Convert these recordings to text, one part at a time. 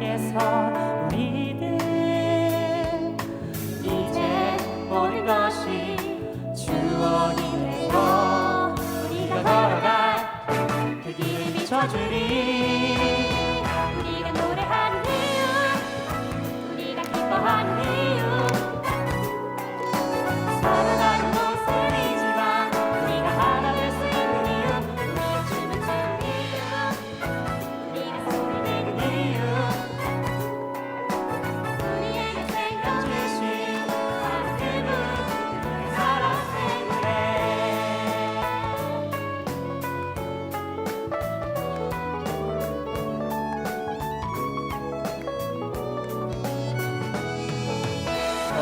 선 우리들 이제 것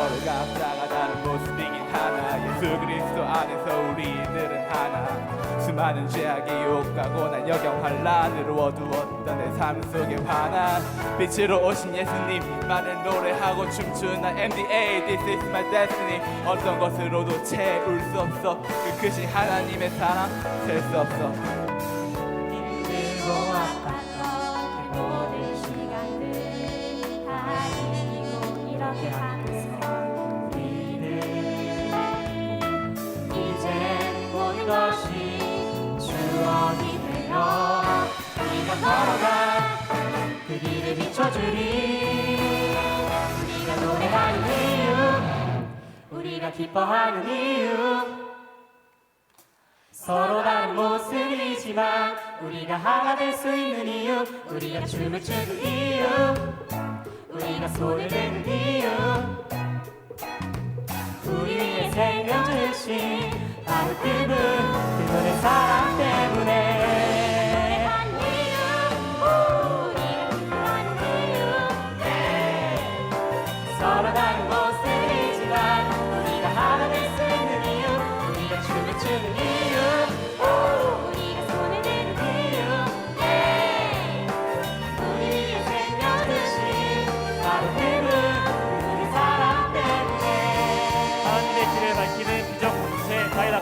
서로 각자가 다른 모습이긴 하나. 예수 그리스도 안에서 우리들은 하나. 수많은 죄악의 유혹하고 난 여경 환란으로 어두웠던 내 삶 속에 환한 빛으로 오신 예수님만을 노래하고 춤추는 난 MDA This is my destiny. 어떤 것으로도 채울 수 없어. 그 크신 하나님의 사랑 셀 수 없어 주리. 우리가 노래하는 이유 우리가 기뻐하는 이유. 서로 다른 모습이지만 우리가 하나 될 수 있는 이유 우리가 춤을 추는 이유. 우리가 손을 내는 이유. 우리 위해 생명 주신 바로 그분 그분의 사랑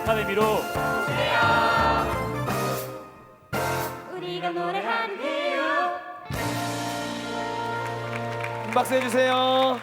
다일 아카데미로. 우리가 노래하는 이유 박수 해주세요